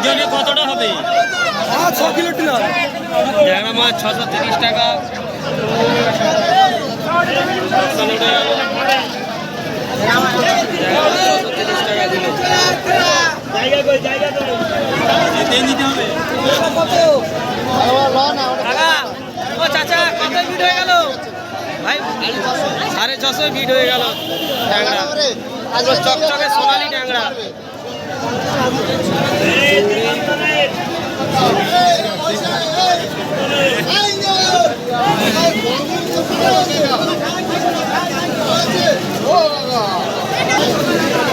ওজনে কতটা হবে? ছ কিলো টিলা। ট্যাংরা মাছ ছশো তিরিশ টাকা। চাচা কত বিট হয়ে গেল? ভাই সাড়ে ছশো বিট হয়ে গেল ট্যাংরা চকচকে সোনালি ট্যাংরা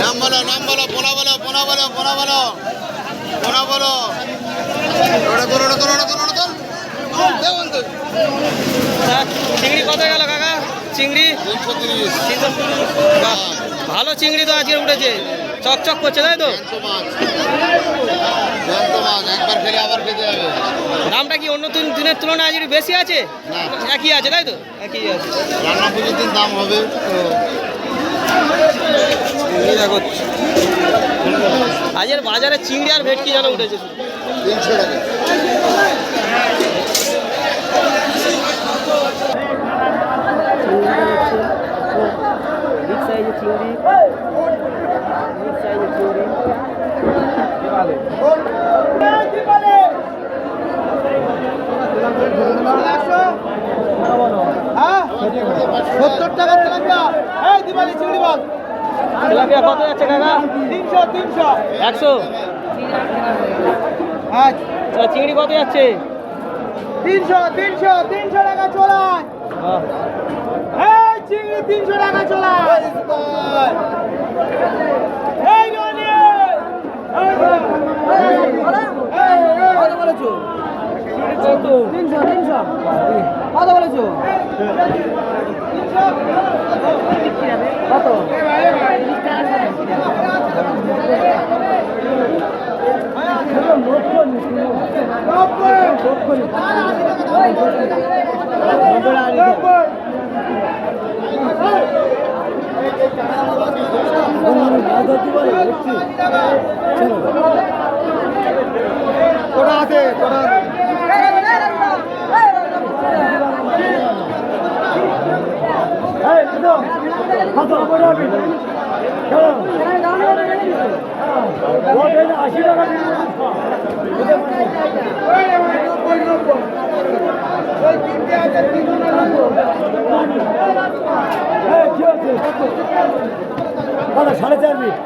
নাম বলো নাম বলো পোনা বলো পোনা বলো পোনা বলো পোনা বলো ওটা তোর ওটা তোর ওটা তোর। ওটা চিংড়ি কত গেল কাকা? চিংড়ি? তিনশো ভালো চিংড়ি তো আজকে উঠেছে। চকচক করছে তাই তো দামটা কি অন্য দিন- দিনের তুলনায় আজকে বেশি আছে একই আছে তাই তো একই আছে রান্না পুজোর দিন দাম হবে দেখো আজের বাজারে চিংড়ি আর ভেটকি যেন উঠেছে তিনশো টাকা চিংড়ি সত্তর টাকা তেলাপিয়া। এই দিবালি চিংড়ি মাছ। তেলাপিয়া কত যাচ্ছে কাকা? তিনশো তিনশো। একশো? হ্যাঁ চিংড়ি কত যাচ্ছে? তিনশো তিনশো তিনশো টাকা চলায়। চিংড়ি তিনশো টাকা চলায় এই রনি কত বলেছ কত তিনশো তিনশো কত বলেছ কত ওটা আছে টাকা সাড়ে চার মিনিট।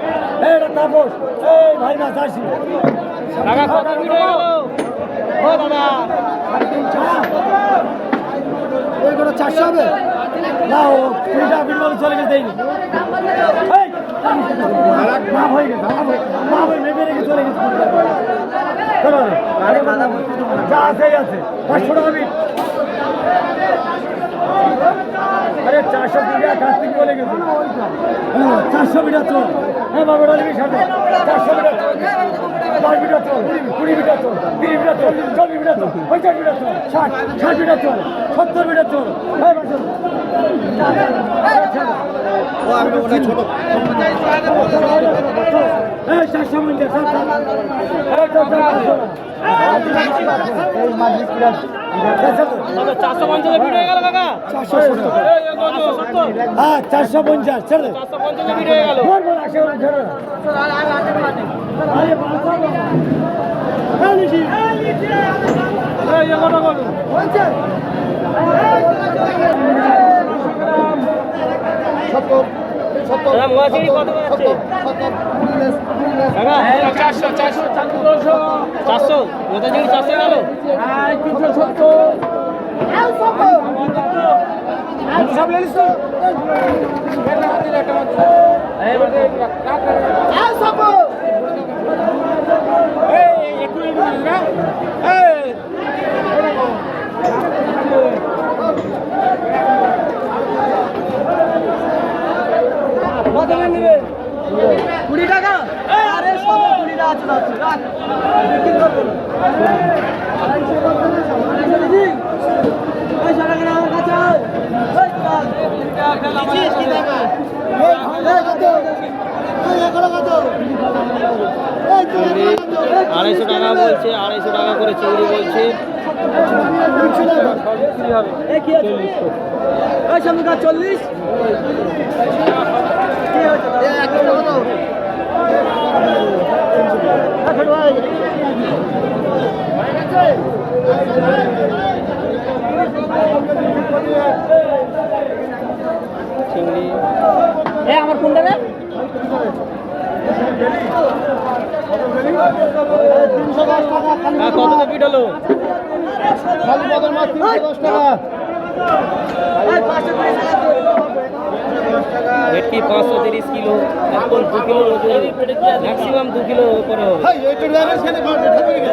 এই এটা তাপস এই ভাই মাছ আসি। দাদা। ওই চারশো হবে? না ও কুড়ি টাকা বিল বলে চলে গেছে দেয়নি। মাপ হয়ে গেছে মাপ হয়ে মেপে রেখে চলে গেছে। কুড়ি টাকা। চলো রে। যা আছে আছে। পাঁচশো টাকা বিল আরে চারশো টাকা কাছ থেকে বলে গেছে চারশো মিটার চল হ্যাঁ বাবা চারশো চল দশ মিটার চল কুড়ি মিটার চল তিরিশ মিটার চল চল্লিশ মিটার চল পঞ্চাশ মিটার চল ষাট ষাট মিটার চল সত্তর মিটার চল চারশো পঞ্চাশে ছেড়ে চারশো পঞ্চাশে চারশো চিংড়ি চারশো গেল তিনশো সত্তর সব লেলিস তো কুড়ি টাকা আরে সব কুড়ি টাকা আছে রাখছি রাখ বিক্রি করব না। আড়াইশো করব না, আড়াইশো দিদি। পয়সা টাকা আমার কাছে আয়। এই চল। দিচ্ছিস কি টাকা? এই, এই কত? আড়াইশো টাকা বলছে আড়াইশো টাকা করে চিংড়ি বলছে। চল্লিশ। চিংড়ি কত তো পিট হলো? ভেটকি পাঁচশো তিরিশ কিলো? এখন দু কিলো ম্যাক্সিমাম দু কিলো করে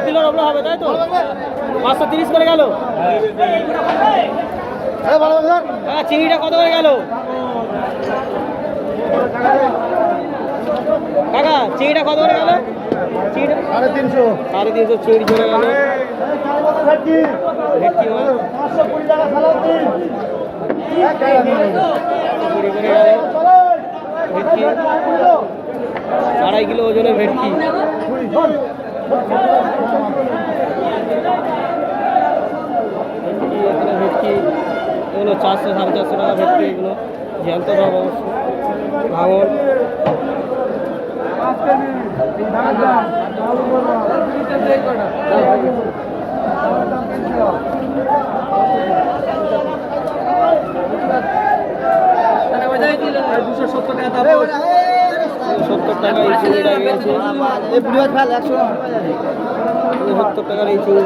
দু ওপরে হবে তাই তো? পাঁচশো তিরিশ করে গেল? হ্যাঁ চিংড়িটা কত করে গেল? কাকা চিংড়িটা কত করে গেল? সাড়ে তিনশো। সাড়ে তিনশো চিংড়ি চলে গেল। আড়াই কিলো ওজনের ভেটকি। ভেটকি এখানে ভেটকি এগুলো চারশো সাড়ে চারশো টাকা ভেটকি এগুলো জ্যান্ত ভাব অবশ্য। ভাঙন। সত্তর টাকা এই চিংড়িটা একশো সত্তর টাকার এই চিংড়ি